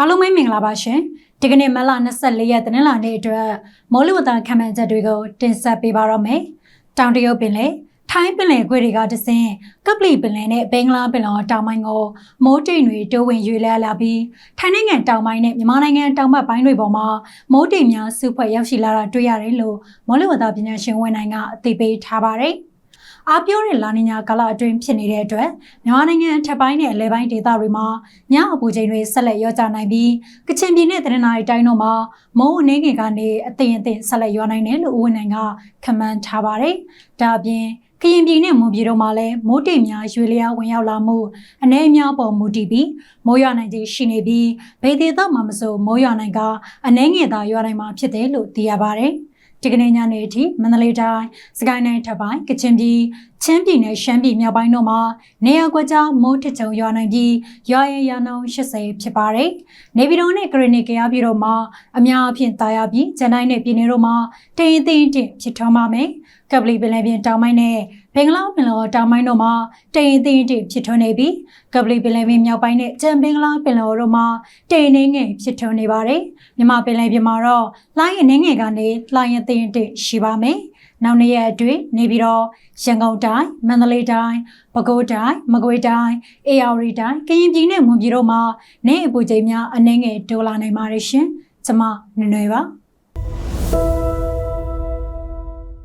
အားလုံးပဲမင်္ဂလာပါရှင်ဒီကနေ့မလ24ရက်တနင်္လာနေ့အတွက်မိုးလေဝသခန့်မှန်းချက်တွေကိုတင်ဆက်ပေးပါရမယ်တောင်တရုတ်ပင်လယ်ထိုင်းပင်လယ်ခွေတွေကတဆင်ကပလီပင်လယ်နဲ့ဘင်္ဂလားပင်လယ်တောင်ပိုင်းကိုမိုးတိမ်တွေတိုးဝင်ရွေ့လျလာပြီးထိုင်းနိုင်ငံတောင်ပိုင်းနဲ့မြန်မာနိုင်ငံတောင်ဘက်ပိုင်းတွေပေါ်မှာမိုးတိမ်များစုဖွဲ့ရောက်ရှိလာတာတွေ့ရတယ်လို့မိုးလေဝသပညာရှင်ဝန်နိုင်ကအသိပေးထားပါတယ် အားပြောတဲ့လာနီညာကာလအတွင်းဖြစ်နေတဲ့အတွက်မြန်မာနိုင်ငံထပ်ပိုင်းနဲ့အလဲပိုင်းဒေသတွေမှာညအပူချိန်တွေဆက်လက်ရောကြနိုင်ပြီးကချင်ပြည်နယ်တနင်္လာရီတိုင်းတို့မှာမိုးအနေငယ်ကနေအသင်အသင်ဆက်လက်ရွာနိုင်တယ်လို့ဦးဝင်းနိုင်ကခန့်မှန်းထားပါတယ်။ဒါအပြင်ကရင်ပြည်နဲ့မွန်ပြည်တို့မှာလည်းမိုးတိမ်များရွေလျားဝင်ရောက်လာမှုအနေအများပေါ်မူတည်ပြီးမိုးရွာနိုင်ခြင်းရှိနေပြီးဗေဒေသမှာမဆိုမိုးရွာနိုင်ကအနှဲငယ်သာရွာနိုင်မှာဖြစ်တယ်လို့သိရပါတယ်။ ဒီကနေ့ညနေအထိမန္တလေးတိုင်းစကိုင်းတိုင်းထပ်ပိုင်းကချင်ပြည်ချင်းပြည်နယ်ရှမ်းပြည်မြောက်ပိုင်းတို့မှာနေရာကွက်ကြားမိုးထချုံရွာနိုင်ပြီးရွာရရနှုန်း80ဖြစ်ပါတယ်။နေပြည်တော်နဲ့ကရင်နီကရားပြည်တို့မှာအများအပြားတာယာပြီးဂျန်တိုင်းနဲ့ပြည်နယ်တို့မှာတိမ်သိမ်းတင်ဖြစ်ထွန်းပါမယ်။ကပလီပင်လယ်ပြင်တောင်ပိုင်းနဲ့ဘ င်္ဂလားပင်လယ်တောင်ပိုင်းတို့မှာတိမ်သိမ်းတင်ဖြစ်ထွန်းနေပြီးကပလီပင်လယ်ပြင်မြောက်ပိုင်းနဲ့ကြံဘင်္ဂလားပင်လယ်တို့မှာတိမ်နှင်းငယ်ဖြစ်ထွန်းနေပါတယ်။မြန်မာပင်လယ်ပြင်မှာတော့လိုင်းအနှင်းငယ်ကနေလိုင်းရသိမ်းတင်ရှိပါမယ်။နောက်နေ့ရက်အတွင်းနေပြီးတော့ရန်ကုန်တိုင်းမန္တလေးတိုင်းပဲခူးတိုင်းမကွေးတိုင်းအေရဝတီတိုင်းကရင်ပြည်နဲ့မွန်ပြည်တို့မှာနေအပူချိန်များအနှဲငယ်တိုးလာနိုင်ပါတယ်ရှင်။ကျွန်မနွယ်နွယ်ပါ။